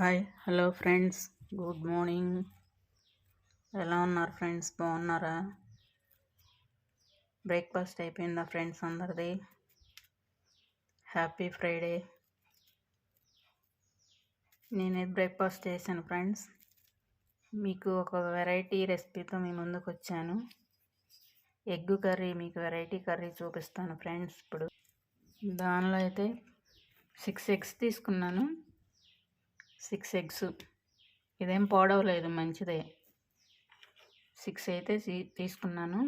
Hi hello friends. Good morning. ఎలా ఉన్నారు friends? బాగున్నారా? బ్రేక్ఫాస్ట్ అయిపోయిందా ఫ్రెండ్స్ అందరిది? Happy Friday. నేనే బ్రేక్ఫాస్ట్ చేశాను ఫ్రెండ్స్. మీకు ఒక వెరైటీ రెసిపీతో మీ ముందుకు వచ్చాను. ఎగ్ కర్రీ మీకు వెరైటీ కర్రీ చూపిస్తాను ఫ్రెండ్స్ ఇప్పుడు. దానిలో అయితే సిక్స్ ఎగ్స్ తీసుకున్నాను. Six eggs. ఇదేం పోడవలేదు మంచిదే. సిక్స్ అయితే తీసుకున్నాను.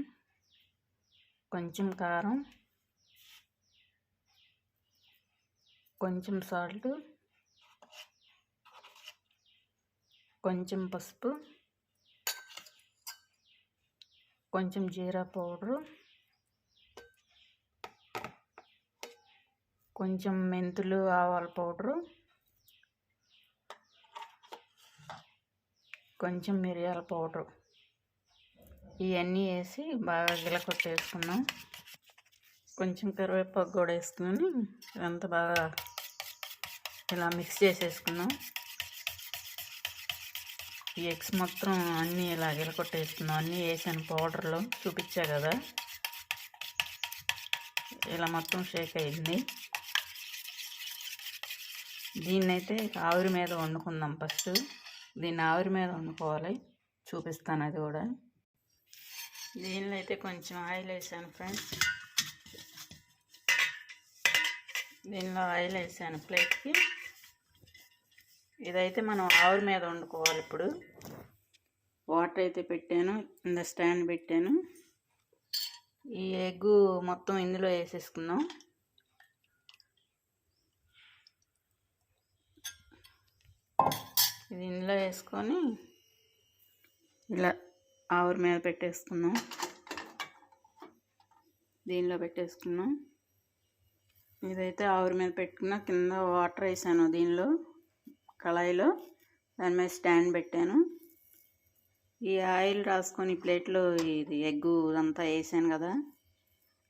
కొంచెం కారం కొంచెం సాల్ట్ కొంచెం పసుపు కొంచెం జీరా పౌడరు కొంచెం మెంతులు ఆవాల పౌడరు కొంచెం మిరియాల పౌడరు. ఇవన్నీ వేసి బాగా గిలకొట్టేసుకున్నాం కొంచెం కరివేపాకు కూడా వేసుకుని ఇదంతా బాగా ఇలా మిక్స్ చేసేసుకున్నాం ఈ ఎగ్స్ మొత్తం అన్నీ ఇలా గిలకొట్టేసుకున్నాం అన్నీ వేసాను పౌడర్లో. చూపించా కదా. ఇలా మొత్తం షేక్ అయింది. దీన్నైతే ఆవిరి మీద వండుకుందాం ఫస్ట్. దీన్ని ఆవిరి మీద వండుకోవాలి. చూపిస్తాను అది కూడా. దీనిలో అయితే కొంచెం ఆయిల్ వేసాను ఫ్రెండ్స్. దీనిలో ఆయిల్ వేసాను ప్లేట్కి. ఇదైతే మనం ఆవిరి మీద వండుకోవాలి ఇప్పుడు. వాటర్ అయితే పెట్టాను. ఇంత స్టాండ్ పెట్టాను. ఈ ఎగ్గు మొత్తం ఇందులో వేసేసుకుందాం. ఇది ఇందులో వేసుకొని ఇలా ఆవిరి మీద పెట్టేసుకున్నాం దీనిలో పెట్టేసుకున్నాం ఇదైతే ఆవిరి మీద పెట్టుకున్న కింద వాటర్ వేసాను దీనిలో కళాయిలో. దాని మీద స్టాండ్ పెట్టాను. ఈ ఆయిల్ రాసుకొని ప్లేట్లో ఇది ఎగ్గు అంతా వేసాను కదా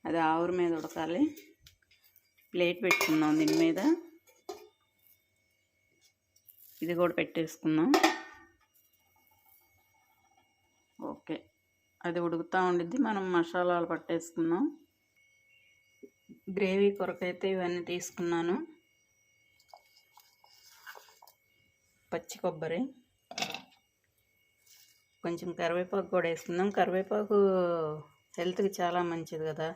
అది ఆవిరి మీద ఉడకాలి. ప్లేట్ పెట్టుకుందాం దీని మీద. ఇది కూడా పెట్టేసుకుందాం. ఓకే. అది ఉడుకుతూ ఉండిద్ది. మనం మసాలాలు పట్టేసుకుందాం. గ్రేవీ కొరకైతే ఇవన్నీ తీసుకున్నాను. పచ్చి కొబ్బరి. కొంచెం కరివేపాకు కూడా వేసుకుందాం. కరివేపాకు హెల్త్కి చాలా మంచిది కదా.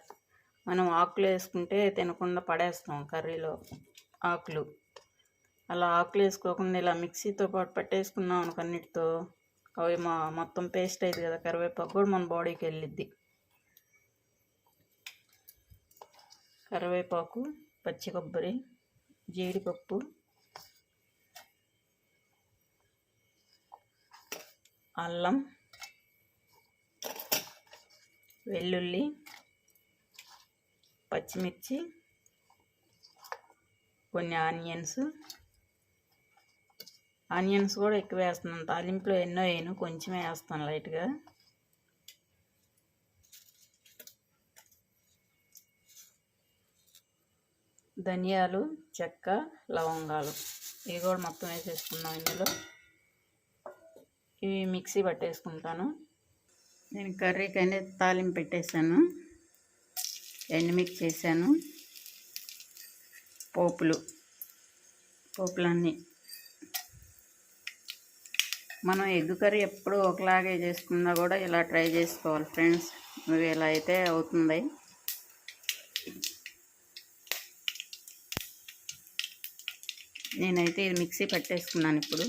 మనం ఆకులు వేసుకుంటే తినకుండా పడేస్తాం కర్రీలో ఆకులు. అలా ఆకులు వేసుకోకుండా ఇలా మిక్సీతో పాటు పట్టేసుకున్నాం అనుకన్నిటితో అవి మా మొత్తం పేస్ట్ అయింది కదా కరివేపాకు కూడా మన బాడీకి వెళ్ళిద్ది. కరివేపాకు పచ్చి కొబ్బరి జీడిపప్పు అల్లం వెల్లుల్లి పచ్చిమిర్చి కొన్ని ఆనియన్స్ ఆనియన్స్ కూడా ఎక్కువ వేస్తున్నాను. తాలింపులో ఎన్నో వేయను కొంచెమే వేస్తాను లైట్గా. ధనియాలు చెక్క లవంగాలు. ఇవి కూడా మొత్తం వేసేసుకున్నాం ఇందులో. ఇవి మిక్సీ పట్టేసుకుంటాను. నేను కర్రీకి అనేది తాలింపు పెట్టేశాను. ఎండుమిక్స్ చేశాను? పోపులు. పోపులన్నీ. మనం ఎగ్ కర్రీ ఎప్పుడు ఒకలాగే చేసుకున్నా కూడా ఇలా ట్రై చేసుకోవాలి ఫ్రెండ్స్. ఇవి ఇలా అయితే అవుతుంది. నేనైతే ఇది మిక్సీ పట్టేసుకున్నాను ఇప్పుడు.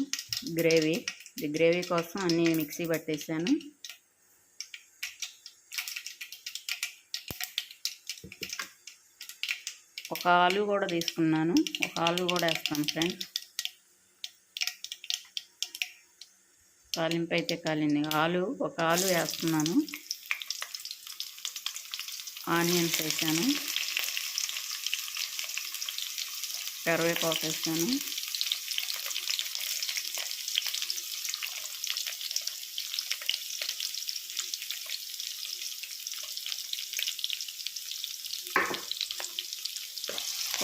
గ్రేవీ. ఇది గ్రేవీ కోసం అన్నీ మిక్సీ పట్టేసాను. ఒక ఆలు కూడా తీసుకున్నాను. ఒక ఆలు కూడా వేస్తాను ఫ్రెండ్స్. కాలింపు అయితే కాలింది. ఆలు ఒక ఆలు వేస్తున్నాను. ఆనియన్స్ వేసాను. కరివేపాకు వేసాను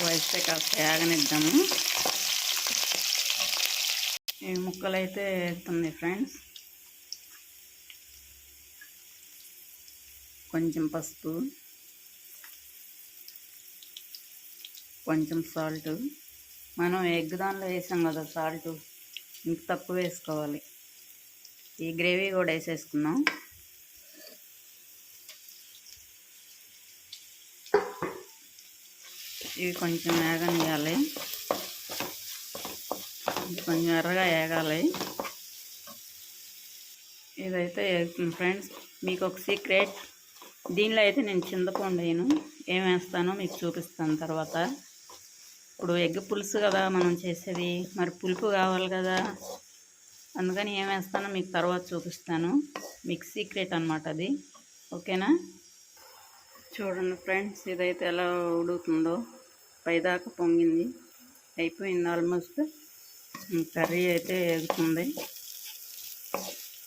వేస్తే కాస్త యాగనిద్దాము ఈ ముక్కలు అయితే వేస్తుంది ఫ్రెండ్స్. కొంచెం పసుపు కొంచెం సాల్ట్. మనం ఎగ్ దానిలో వేసాం కదా సాల్ట్ ఇంక తక్కువ వేసుకోవాలి. ఈ గ్రేవీ కూడా వేసేసుకుందాం. ఇవి కొంచెం వేగనియాలి కొంచెం ఎర్రగా వేగాలి ఇదైతే వేగుతుంది ఫ్రెండ్స్. మీకు ఒక సీక్రెట్. దీనిలో అయితే నేను చింతపండు వేయను ఏం వేస్తానో మీకు చూపిస్తాను తర్వాత. ఇప్పుడు ఎగ్ పులుసు కదా మనం చేసేది. మరి పులుపు కావాలి కదా. అందుకని ఏం వేస్తానో మీకు తర్వాత చూపిస్తాను. మీకు సీక్రెట్ అనమాట అది. ఓకేనా? చూడండి ఫ్రెండ్స్ ఇదైతే ఎలా ఉడుకుతుందో. పైదాకా పొంగింది. అయిపోయింది ఆల్మోస్ట్. కర్రీ అయితే వేగుతుంది.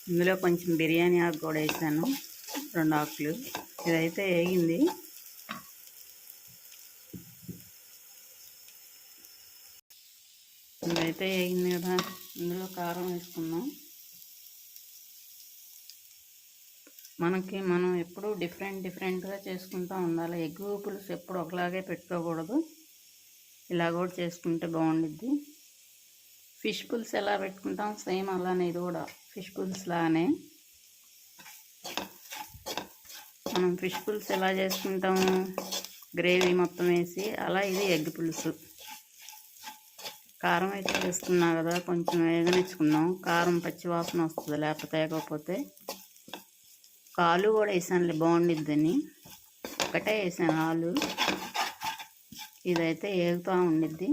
ఇందులో కొంచెం బిర్యానీ ఆకు కూడా వేసాను. రెండు ఆకులు. ఇదైతే వేగింది. ఇదైతే వేగింది కదా. ఇందులో కారం వేసుకుందాం. మనకి మనం ఎప్పుడు డిఫరెంట్ డిఫరెంట్గా చేసుకుంటూ ఉండాలి. ఎగ్ పులుసు ఎప్పుడు ఒకలాగే పెట్టుకోకూడదు. ఇలా కూడా చేసుకుంటే బాగుండిద్ది. ఫిష్ పులుసు ఎలా పెట్టుకుంటాం? సేమ్ అలానే ఇది కూడా. ఫిష్ పులుసు లానే. మనం ఫిష్ పులుసు ఎలా చేసుకుంటాము గ్రేవీ మొత్తం వేసి అలా ఇది ఎగ్ పులుసు. కారం అయితే వేసుకున్నా కదా కొంచెం వేగనిచ్చుకుందాం. కారం పచ్చి వాసన వస్తుంది లేకపోతే లేకపోతే కాలు కూడా వేసానులే బాగుండిద్దని ఒకటే వేసాను ఆలు. ఇదైతే ఏగుతూ ఉండిద్ది.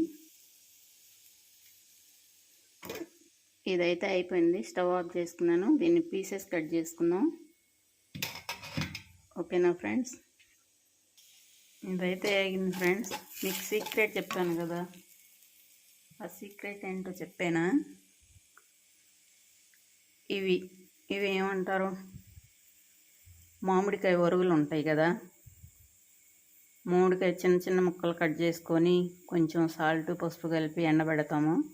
ఇదైతే అయిపోయింది. స్టవ్ ఆఫ్ చేసుకున్నాను. దీన్ని పీసెస్ కట్ చేసుకుందాం. ఓకేనా ఫ్రెండ్స్? ఇదైతే అయింది ఫ్రెండ్స్. మీకు సీక్రెట్ చెప్పాను కదా. ఆ సీక్రెట్ ఏంటో చెప్పానా? ఇవి ఇవి ఏమంటారు? మామిడికాయ ఒరుగులు ఉంటాయి కదా. మామిడికాయ చిన్న చిన్న ముక్కలు కట్ చేసుకొని కొంచెం సాల్ట్ పసుపు కలిపి ఎండబెడతాము.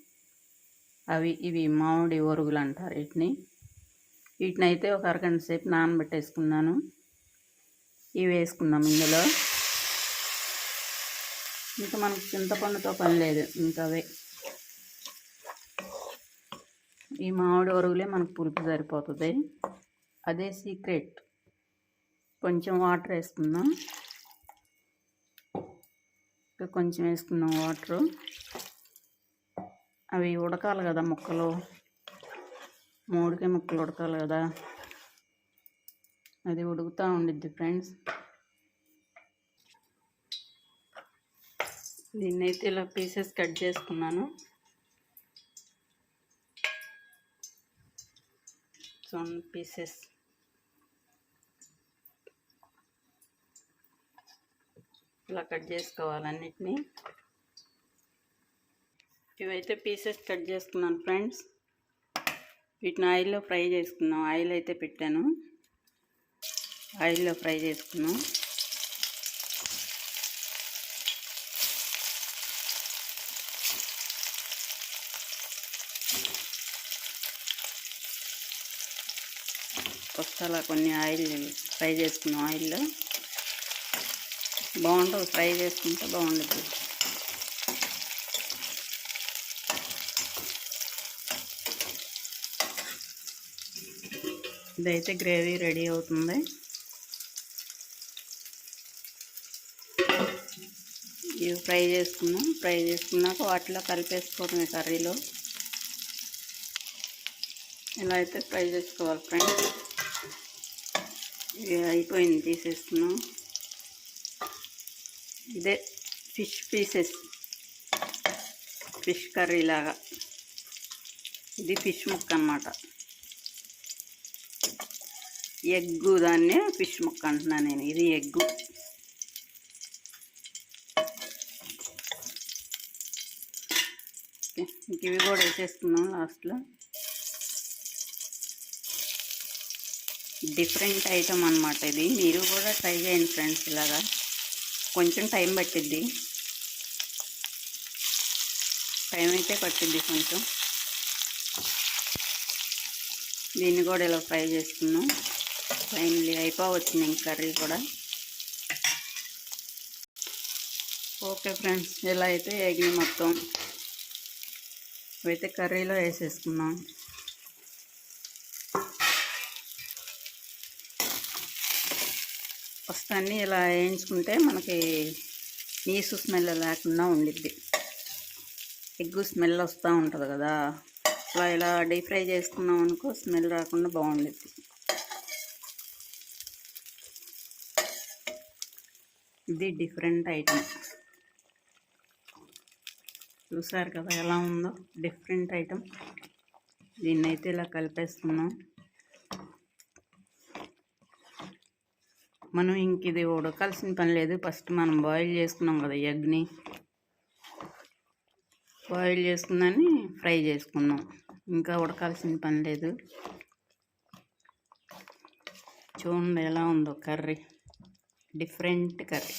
అవి ఇవి మామిడి ఒరుగులు అంటారు వీటిని. వీటిని అయితే ఒక అరగంట సేపు నానబెట్టేసుకున్నాను. ఇవి వేసుకుందాం ఇందులో. ఇంకా మనకు చింతపండుతో పని లేదు ఇంకా అవే. ఈ మామిడి ఒరుగులే మనకు పులుపు సరిపోతుంది. అదే సీక్రెట్. కొంచెం వాటర్ వేసుకుందాం. ఇంకా కొంచెం వేసుకుందాం వాటరు. అవి ఉడకాలి కదా ముక్కలు. మూడుకే ముక్కలు ఉడకాలి కదా. అది ఉడుకుతూ ఉండిద్ది ఫ్రెండ్స్. దీన్నైతే ఇలా పీసెస్ కట్ చేసుకున్నాను. చూడండి పీసెస్. ఇలా కట్ చేసుకోవాలన్నిటినీ ఇవైతే పీసెస్ కట్ చేసుకున్నాను ఫ్రెండ్స్. వీటిని ఆయిల్లో ఫ్రై చేసుకున్నాం ఆయిల్ అయితే పెట్టాను. ఆయిల్లో ఫ్రై చేసుకున్నాం. కొత్తలా కొన్ని ఆయిల్ ఫ్రై చేసుకున్నాం ఆయిల్లో. బాగుంటుంది. ఫ్రై చేసుకుంటే బాగుంటుంది. ఇదైతే గ్రేవీ రెడీ అవుతుంది. ఇవి ఫ్రై చేసుకున్నాం ఫ్రై చేసుకున్నాక వాటిలో కలిపేసుకోవడం కర్రీలో. ఇలా అయితే ఫ్రై చేసుకోవాలి ఫ్రెండ్స్. ఇవి అయిపోయింది తీసేసుకున్నాం ఇదే ఫిష్ పీసెస్. ఫిష్ కర్రీ లాగా. ఇది ఫిష్ ముక్క అన్నమాట. ఎగ్గు దాన్నే ఫిష్ ముక్క అంటున్నాను నేను. ఇది ఎగ్గు. ఇంక ఇవి కూడా వేసేసుకున్నాం లాస్ట్లో. డిఫరెంట్ ఐటమ్ అనమాట ఇది. మీరు కూడా ట్రై చేయండి ఫ్రెండ్స్ ఇలాగా. కొంచెం టైం పట్టిద్ది. టైం అయితే పట్టిద్ది కొంచెం. దీన్ని కూడా ఇలా ఫ్రై చేసుకున్నాం ఫైనలీ అయిపోవచ్చింది ఇంక కర్రీ కూడా. ఓకే ఫ్రెండ్స్ ఇలా అయితే ఎగిన మొత్తం అయితే కర్రీలో వేసేసుకున్నాం ఫస్ట్ అన్నీ ఇలా వేయించుకుంటే మనకి నీసు స్మెల్ లేకుండా ఉండిద్ది. ఎగ్గు స్మెల్ వస్తూ ఉంటుంది కదా. ఇలా ఇలా డీప్ ఫ్రై చేసుకున్నాం అనుకో స్మెల్ రాకుండా బాగుండిద్ది. ఇది డిఫరెంట్ ఐటమ్. చూసారు కదా ఎలా ఉందో? Different item. దీన్ని అయితే ఇలా కలిపేస్తున్నాం. మనం ఇంక ఇది ఉడకాల్సిన పని లేదు. ఫస్ట్ మనం బాయిల్ చేసుకున్నాం కదా ఎగ్ని. బాయిల్ చేసుకుందని ఫ్రై చేసుకున్నాం. ఇంకా ఉడకాల్సిన పని లేదు. చూడండి ఎలా ఉందో కర్రీ. Different curry